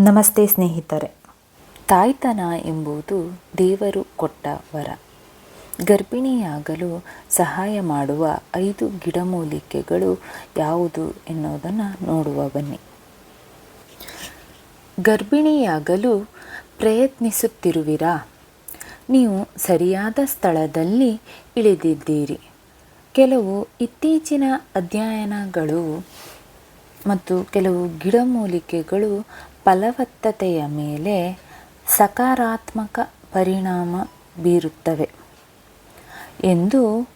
ನಮಸ್ತೆ ಸ್ನೇಹಿತರೆ. ತಾಯ್ತನ ಎಂಬುದು ದೇವರು ಕೊಟ್ಟ ವರ. ಗರ್ಭಿಣಿಯಾಗಲು ಸಹಾಯ ಮಾಡುವ ಐದು ಗಿಡಮೂಲಿಕೆಗಳು ಯಾವುದು ಎನ್ನುವುದನ್ನು ನೋಡುವ ಬನ್ನಿ. ಗರ್ಭಿಣಿಯಾಗಲು ಪ್ರಯತ್ನಿಸುತ್ತಿರುವಿರಾ? ನೀವು ಸರಿಯಾದ ಸ್ಥಳದಲ್ಲಿ ಇಳಿದಿದ್ದೀರಿ. ಕೆಲವು ಇತ್ತೀಚಿನ ಅಧ್ಯಯನಗಳು ಮತ್ತು ಕೆಲವು ಗಿಡಮೂಲಿಕೆಗಳು ಫಲವತ್ತತೆಯ ಮೇಲೆ ಸಕಾರಾತ್ಮಕ ಪರಿಣಾಮ ಬೀರುತ್ತವೆ ಎಂದು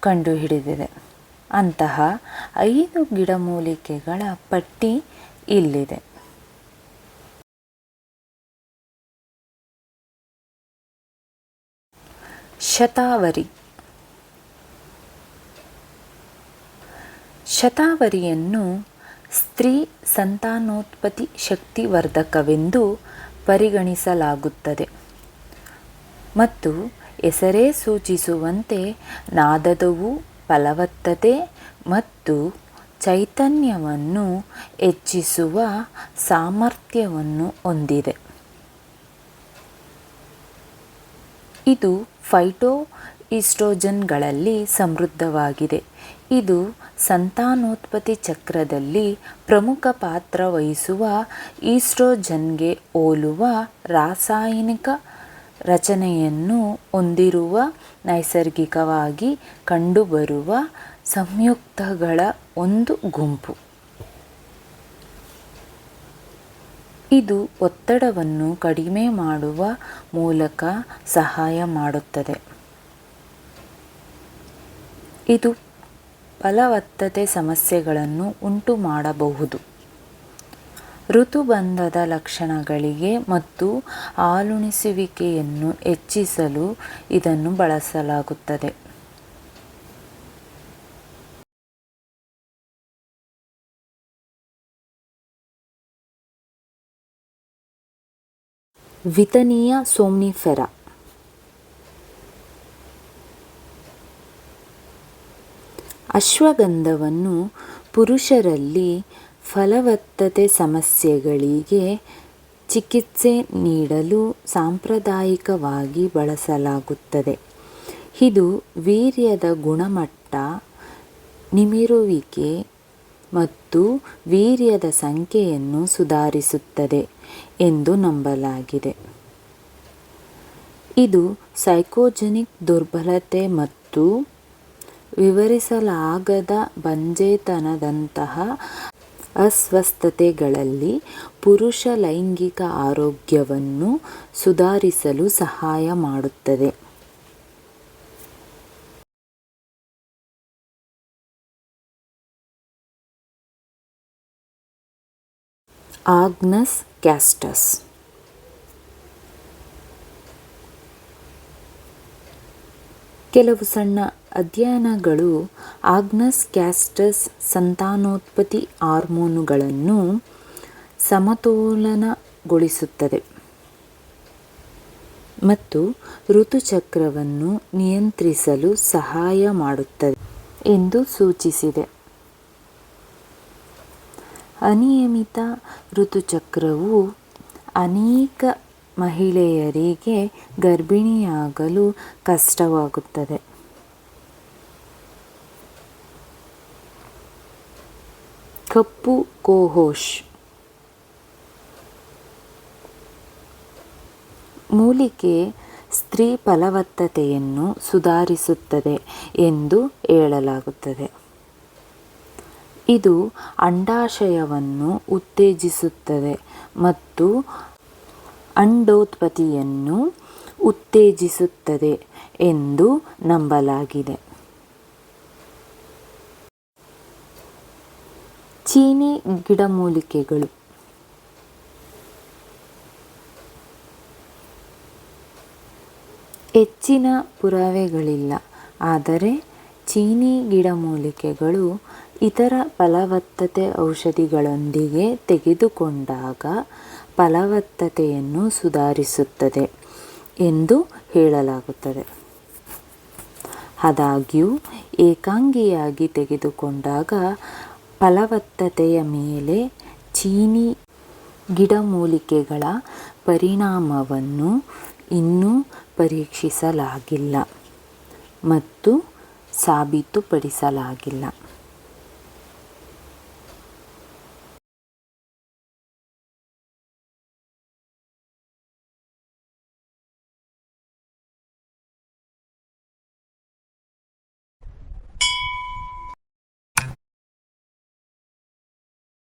ಕಂಡುಹಿಡಿದಿದೆ. ಅಂತಹ ಐದು ಗಿಡಮೂಲಿಕೆಗಳ ಪಟ್ಟಿ ಇಲ್ಲಿದೆ. ಶತಾವರಿ. ಶತಾವರಿಯನ್ನು ಸ್ತ್ರೀ ಸಂತಾನೋತ್ಪತ್ತಿ ಶಕ್ತಿವರ್ಧಕವೆಂದು ಪರಿಗಣಿಸಲಾಗುತ್ತದೆ. ಮತ್ತು ಹೆಸರೇ ಸೂಚಿಸುವಂತೆ ನಾದದವು ಫಲವತ್ತತೆ ಮತ್ತು ಚೈತನ್ಯವನ್ನು ಹೆಚ್ಚಿಸುವ ಸಾಮರ್ಥ್ಯವನ್ನು ಹೊಂದಿದೆ. ಇದು ಫೈಟೋ ಈಸ್ಟ್ರೋಜನ್ಗಳಲ್ಲಿ ಸಮೃದ್ಧವಾಗಿದೆ. ಇದು ಸಂತಾನೋತ್ಪತ್ತಿ ಚಕ್ರದಲ್ಲಿ ಪ್ರಮುಖ ಪಾತ್ರ ವಹಿಸುವ ಈಸ್ಟ್ರೋಜನ್ಗೆ ಹೋಲುವ ರಾಸಾಯನಿಕ ರಚನೆಯನ್ನು ಹೊಂದಿರುವ ನೈಸರ್ಗಿಕವಾಗಿ ಕಂಡುಬರುವ ಸಂಯುಕ್ತಗಳ ಒಂದು ಗುಂಪು. ಇದು ಒತ್ತಡವನ್ನು ಕಡಿಮೆ ಮಾಡುವ ಮೂಲಕ ಸಹಾಯ ಮಾಡುತ್ತದೆ. ಇದು ಫಲವತ್ತತೆ ಸಮಸ್ಯೆಗಳನ್ನು ಉಂಟು ಮಾಡಬಹುದು. ಋತುಬಂಧದ ಲಕ್ಷಣಗಳಿಗೆ ಮತ್ತು ಹಾಲುಣಿಸುವಿಕೆಯನ್ನು ಹೆಚ್ಚಿಸಲು ಇದನ್ನು ಬಳಸಲಾಗುತ್ತದೆ. ವಿತನೀಯ ಸೋಮ್ನಿಫೆರಾ ಅಶ್ವಗಂಧವನ್ನು ಪುರುಷರಲ್ಲಿ ಫಲವತ್ತತೆ ಸಮಸ್ಯೆಗಳಿಗೆ ಚಿಕಿತ್ಸೆ ನೀಡಲು ಸಾಂಪ್ರದಾಯಿಕವಾಗಿ ಬಳಸಲಾಗುತ್ತದೆ. ಇದು ವೀರ್ಯದ ಗುಣಮಟ್ಟ, ನಿಮಿರುವಿಕೆ ಮತ್ತು ವೀರ್ಯದ ಸಂಖ್ಯೆಯನ್ನು ಸುಧಾರಿಸುತ್ತದೆ ಎಂದು ನಂಬಲಾಗಿದೆ. ಇದು ಸೈಕೋಜೆನಿಕ್ ದುರ್ಬಲತೆ ಮತ್ತು ವಿವರಿಸಲಾಗದ ಬಂಜೇತನದಂತಹ ಅಸ್ವಸ್ಥತೆಗಳಲ್ಲಿ ಪುರುಷ ಲೈಂಗಿಕ ಆರೋಗ್ಯವನ್ನು ಸುಧಾರಿಸಲು ಸಹಾಯ ಮಾಡುತ್ತದೆ. ಆಗ್ನಸ್ ಕ್ಯಾಸ್ಟಸ್. ಕೆಲವು ಸಣ್ಣ ಅಧ್ಯಯನಗಳು ಆಗ್ನಸ್ ಕ್ಯಾಸ್ಟಸ್ ಸಂತಾನೋತ್ಪತ್ತಿ ಹಾರ್ಮೋನುಗಳನ್ನು ಸಮತೋಲನಗೊಳಿಸುತ್ತದೆ ಮತ್ತು ಋತುಚಕ್ರವನ್ನು ನಿಯಂತ್ರಿಸಲು ಸಹಾಯ ಮಾಡುತ್ತದೆ ಎಂದು ಸೂಚಿಸಿದೆ. ಅನಿಯಮಿತ ಋತುಚಕ್ರವು ಅನೇಕ ಮಹಿಳೆಯರಿಗೆ ಗರ್ಭಿಣಿಯಾಗಲು ಕಷ್ಟವಾಗುತ್ತದೆ. ಕಪ್ಪು ಕೋಹೋಶ್ ಮೂಲಿಕೆ ಸ್ತ್ರೀ ಫಲವತ್ತತೆಯನ್ನು ಸುಧಾರಿಸುತ್ತದೆ ಎಂದು ಹೇಳಲಾಗುತ್ತದೆ. ಇದು ಅಂಡಾಶಯವನ್ನು ಉತ್ತೇಜಿಸುತ್ತದೆ ಮತ್ತು ಅಂಡೋತ್ಪತ್ತಿಯನ್ನು ಉತ್ತೇಜಿಸುತ್ತದೆ ಎಂದು ನಂಬಲಾಗಿದೆ. ಚೀನಿ ಗಿಡಮೂಲಿಕೆಗಳು. ಹೆಚ್ಚಿನ ಪುರಾವೆಗಳಿಲ್ಲ, ಆದರೆ ಚೀನಿ ಗಿಡಮೂಲಿಕೆಗಳು ಇತರ ಫಲವತ್ತತೆ ಔಷಧಿಗಳೊಂದಿಗೆ ತೆಗೆದುಕೊಂಡಾಗ ಫಲವತ್ತತೆಯನ್ನು ಸುಧಾರಿಸುತ್ತದೆ ಎಂದು ಹೇಳಲಾಗುತ್ತದೆ. ಆದಾಗ್ಯೂ, ಏಕಾಂಗಿಯಾಗಿ ತೆಗೆದುಕೊಂಡಾಗ ಫಲವತ್ತತೆಯ ಮೇಲೆ ಚೀನಿ ಗಿಡಮೂಲಿಕೆಗಳ ಪರಿಣಾಮವನ್ನು ಇನ್ನೂ ಪರೀಕ್ಷಿಸಲಾಗಿಲ್ಲ ಮತ್ತು ಸಾಬೀತುಪಡಿಸಲಾಗಿಲ್ಲ.